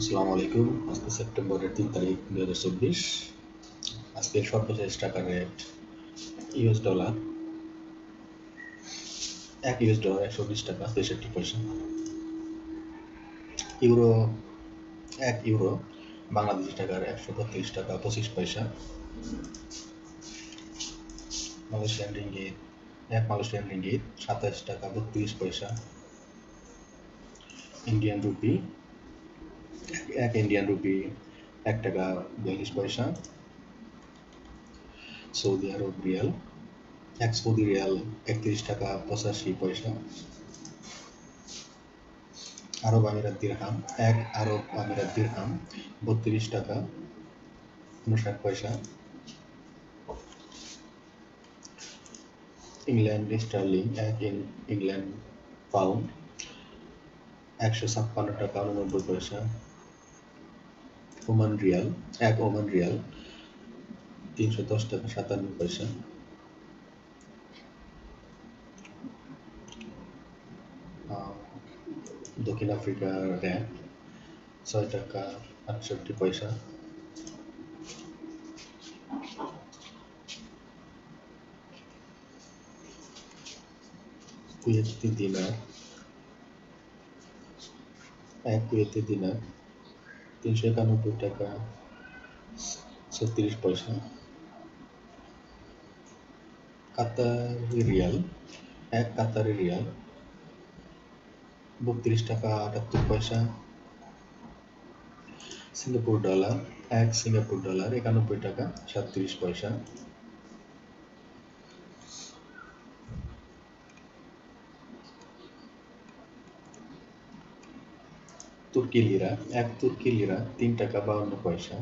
আসসালামু আলাইকুম আজকে সেপ্টেম্বরের তিন তারিখ, দুই হাজার চব্বিশ। আজকে সর্বশেষ টাকার রেট ইউএস ডলার এক ইউএস ডলার একশো বিশ টাকা, তেষট্টি পয়সা। ইউরো, এক ইউরো, বাংলাদেশি টাকার একশো বত্রিশ টাকা, পঁচিশ পয়সা। মালয়েশিয়ান রিঙ্গিত এক মালয়েশিয়ান রিঙ্গিত সাতাশ টাকা, বত্রিশ পয়সা। ইন্ডিয়ান রুপি এক ইন্ডিয়ান রুপি এক টাকা বিয়াল্লিশ পয়সা সৌদি আরব রিয়াল এক সৌদি রিয়াল একত্রিশ টাকা পঁচাশি পয়সা আরব আমিরাত দিরহাম এক আরব আমিরাত দিরহাম বত্রিশ টাকা উনষাট পয়সা ইংল্যান্ড স্টার্লিং এক ইংল্যান্ড পাউন্ড একশো ছাপ্পান্ন টাকা উননব্বই পয়সা ওমান রিয়াল, এক ওমান রিয়াল, তিনশো দশ টাকা, সাতান্ন পয়সা। দক্ষিণ আফ্রিকার র্যাপ ছয় টাকা, আটষট্টি পয়সা। কুয়েতি দিনার, এক কুয়েতি দিনার। তিনশো একানব্বই টাকা, ছত্রিশ পয়সা। কাতারি রিয়াল, এক কাতারি রিয়াল, বত্রিশ টাকা আটাত্তর পয়সা। সিঙ্গাপুর ডলার, এক সিঙ্গাপুর ডলার, একানব্বই টাকা, সাতত্রিশ পয়সা। তুর্কি লিরা এক তুর্কি লিরা তিন টাকা বাউন্ন পয়সা।